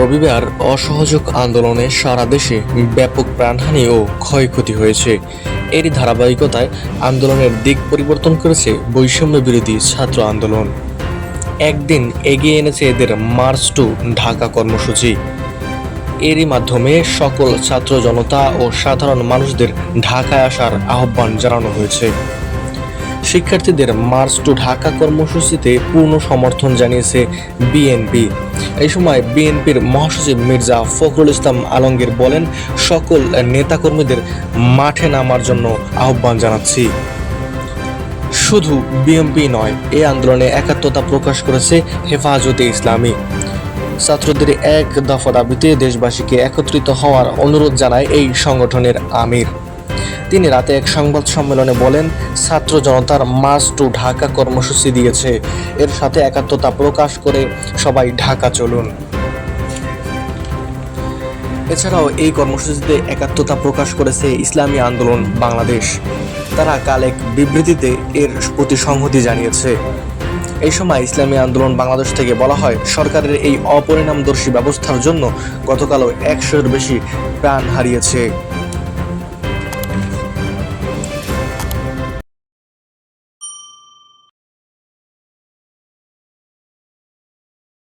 রবিবার অসহযোগ আন্দোলনে সারা দেশে ব্যাপক প্রাণহানি ও ক্ষয়ক্ষতি হয়েছে। এরই ধারাবাহিকতায় আন্দোলনের দিক পরিবর্তন করেছে বৈষম্য বিরোধী ছাত্র আন্দোলন। একদিন এগিয়ে এনেছে এদের মার্চ টু ঢাকা কর্মসূচি। এরই মাধ্যমে সকল ছাত্র জনতা ও সাধারণ মানুষদের ঢাকায় আসার আহ্বান জানানো হয়েছে। শিক্ষার্থীদের মার্চ টু ঢাকা কর্মসূচিতে পূর্ণ সমর্থন জানিয়েছে বিএনপি এই সময় বিএনপির মহাসচিব মির্জা ফখরুল ইসলাম আলমগীর বলেন, সকল নেতাকর্মীদের মাঠে নামার জন্য আহ্বান জানাচ্ছি। শুধু বিএনপি নয় এই আন্দোলনে একাত্মতা প্রকাশ করেছে হেফাজতে ইসলামী। ছাত্রদের এক দফা দাবিতে দেশবাসীকে একত্রিত হওয়ার অনুরোধ জানায় এই সংগঠনের আমির। তিনি রাতে এক সংবাদ সম্মেলনে বলেন, ছাত্র জনতার মার্চ টু ঢাকা কর্মসূচি দিয়েছে। এর সাথে একাত্মতা প্রকাশ করে সবাই ঢাকা চলুন। এছাড়াও এই কর্মসূচিতে একাত্মতা প্রকাশ করেছে ইসলামী আন্দোলন বাংলাদেশ। তারা কাল এক বিবৃতিতে এর প্রতি সংহতি জানিয়েছে। এই সময় ইসলামী আন্দোলন বাংলাদেশ থেকে বলা হয়, সরকারের এই অপরিণামদর্শী ব্যবস্থার জন্য গতকালও একশোর বেশি প্রাণ হারিয়েছে।